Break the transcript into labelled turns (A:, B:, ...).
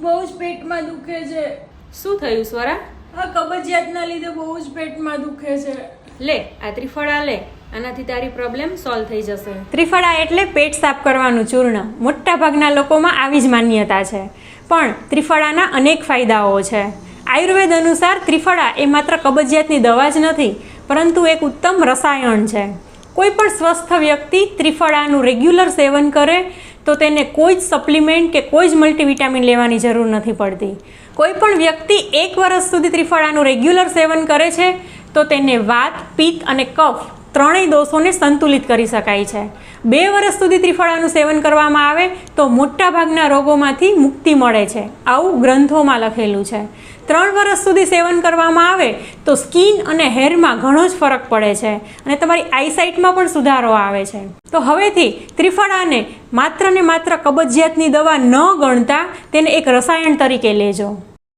A: બહુ જ પેટમાં દુખે છે.
B: શું થયું સ્વરા?
A: આ કબજિયાતના લીધે બહુ જ પેટમાં દુખે છે.
B: લે આ ત્રિફળા લે. આનાથી તારી પ્રોબ્લેમ સોલ્વ થઈ જશે.
C: ત્રિફળા એટલે પેટ સાફ કરવાનું ચૂર્ણ. મોટાભાગના લોકોમાં આવી જ માન્યતા છે. પણ ત્રિફળાના અનેક ફાયદાઓ છે. આયુર્વેદ અનુસાર ત્રિફળા એ માત્ર કબજિયાતની દવા જ નથી પરંતુ એક ઉત્તમ રસાયણ છે. કોઈ પણ સ્વસ્થ વ્યક્તિ ત્રિફળાનું રેગ્યુલર સેવન કરે તો તેને કોઈ જ સપ્લિમેન્ટ કે કોઈ જ મલ્ટીવિટામિન લેવાની જરૂર નથી પડતી. કોઈ પણ વ્યક્તિ એક વર્ષ સુધી ત્રિફળાનું રેગ્યુલર સેવન કરે છે, તો તેને વાત, પિત્ત અને કફ ત્રણેય દોષોને સંતુલિત કરી શકાય છે. બે વર્ષ સુધી ત્રિફળાનું સેવન કરવામાં આવે તો મોટાભાગના રોગોમાંથી મુક્તિ મળે છે. આવું ગ્રંથોમાં લખેલું છે. ત્રણ વર્ષ સુધી સેવન કરવામાં આવે તો સ્કિન અને હેરમાં ઘણો જ ફરક પડે છે અને તમારી આઈસાઇટમાં પણ સુધારો આવે છે. તો હવેથી ત્રિફળાને માત્ર ને માત્ર કબજિયાતની દવા ન ગણતા તેને એક રસાયણ તરીકે લેજો.